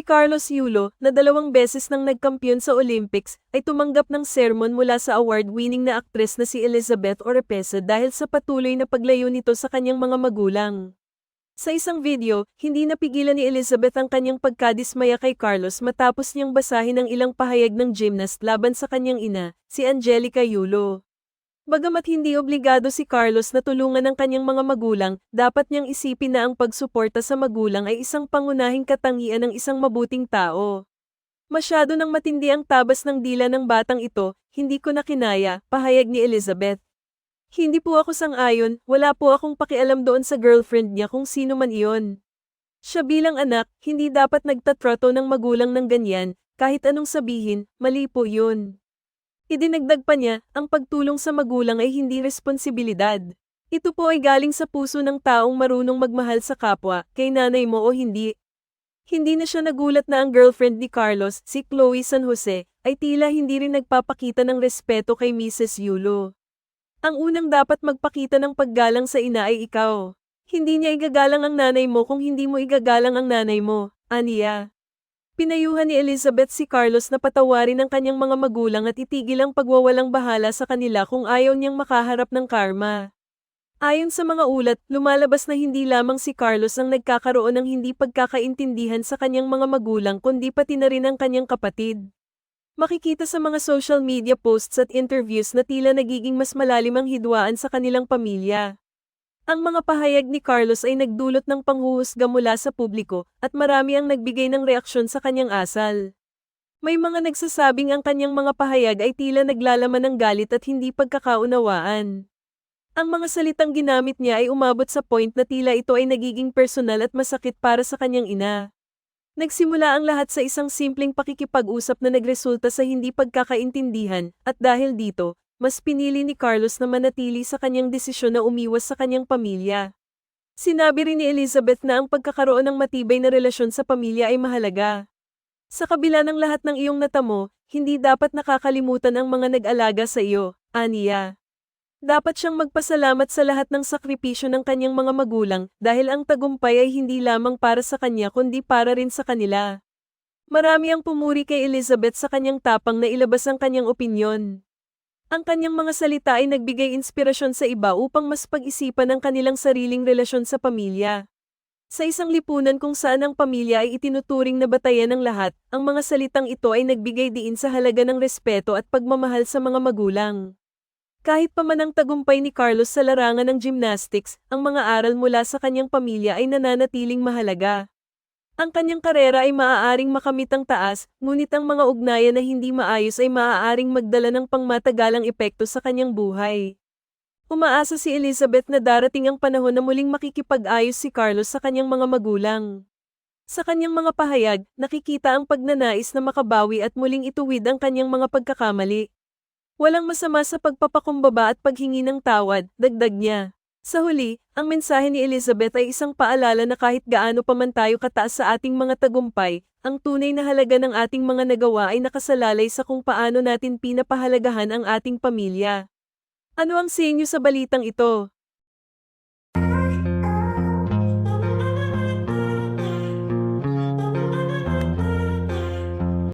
Si Carlos Yulo, na dalawang beses nang nagkampiyon sa Olympics, ay tumanggap ng sermon mula sa award-winning na aktres na si Elizabeth Oropesa dahil sa patuloy na paglayo nito sa kanyang mga magulang. Sa isang video, hindi napigilan ni Elizabeth ang kanyang pagkadismaya kay Carlos matapos niyang basahin ang ilang pahayag ng gymnast laban sa kanyang ina, si Angelica Yulo. Bagamat hindi obligado si Carlos na tulungan ang kanyang mga magulang, dapat niyang isipin na ang pagsuporta sa magulang ay isang pangunahing katangian ng isang mabuting tao. Masyado nang matindi ang tabas ng dila ng batang ito, hindi ko na kinaya, pahayag ni Elizabeth. Hindi po ako sang-ayon, wala po akong pakialam doon sa girlfriend niya kung sino man iyon. Siya bilang anak, hindi dapat nagtatrato ng magulang ng ganyan, kahit anong sabihin, mali po yun. Idinagdag pa niya, ang pagtulong sa magulang ay hindi responsibilidad. Ito po ay galing sa puso ng taong marunong magmahal sa kapwa, kay nanay mo o hindi. Hindi na siya nagulat na ang girlfriend ni Carlos, si Chloe San Jose, ay tila hindi rin nagpapakita ng respeto kay Mrs. Yulo. Ang unang dapat magpakita ng paggalang sa ina ay ikaw. Hindi niya igagalang ang nanay mo kung hindi mo igagalang ang nanay mo, Aniya. Pinayuhan ni Elizabeth si Carlos na patawarin ang kanyang mga magulang at itigil ang pagwawalang bahala sa kanila kung ayaw niyang makaharap ng karma. Ayon sa mga ulat, lumalabas na hindi lamang si Carlos ang nagkakaroon ng hindi pagkakaintindihan sa kanyang mga magulang kundi pati na rin ang kanyang kapatid. Makikita sa mga social media posts at interviews na tila nagiging mas malalim ang hidwaan sa kanilang pamilya. Ang mga pahayag ni Carlos ay nagdulot ng panghuhusga mula sa publiko, at marami ang nagbigay ng reaksyon sa kanyang asal. May mga nagsasabing ang kanyang mga pahayag ay tila naglalaman ng galit at hindi pagkakaunawaan. Ang mga salitang ginamit niya ay umabot sa point na tila ito ay nagiging personal at masakit para sa kanyang ina. Nagsimula ang lahat sa isang simpleng pakikipag-usap na nagresulta sa hindi pagkakaintindihan, at dahil dito, mas pinili ni Carlos na manatili sa kanyang desisyon na umiwas sa kanyang pamilya. Sinabi rin ni Elizabeth na ang pagkakaroon ng matibay na relasyon sa pamilya ay mahalaga. Sa kabila ng lahat ng iyong natamo, hindi dapat nakakalimutan ang mga nag-alaga sa iyo, Aniya. Dapat siyang magpasalamat sa lahat ng sakripisyo ng kanyang mga magulang dahil ang tagumpay ay hindi lamang para sa kanya kundi para rin sa kanila. Marami ang pumuri kay Elizabeth sa kanyang tapang na ilabas ang kanyang opinyon. Ang kanyang mga salita ay nagbigay inspirasyon sa iba upang mas pag-isipan ang kanilang sariling relasyon sa pamilya. Sa isang lipunan kung saan ang pamilya ay itinuturing na batayan ng lahat, ang mga salitang ito ay nagbigay diin sa halaga ng respeto at pagmamahal sa mga magulang. Kahit pa man ang tagumpay ni Carlos sa larangan ng gymnastics, ang mga aral mula sa kanyang pamilya ay nananatiling mahalaga. Ang kanyang karera ay maaaring makamit ang taas, ngunit ang mga ugnayan na hindi maayos ay maaaring magdala ng pangmatagalang epekto sa kanyang buhay. Umaasa si Elizabeth na darating ang panahon na muling makikipag-ayos si Carlos sa kanyang mga magulang. Sa kanyang mga pahayag, nakikita ang pagnanais na makabawi at muling ituwid ang kanyang mga pagkakamali. Walang masama sa pagpapakumbaba at paghingi ng tawad, dagdag niya. Sa huli, ang mensahe ni Elizabeth ay isang paalala na kahit gaano pa man tayo kataas sa ating mga tagumpay, ang tunay na halaga ng ating mga nagawa ay nakasalalay sa kung paano natin pinapahalagahan ang ating pamilya. Ano ang senyo sa balitang ito?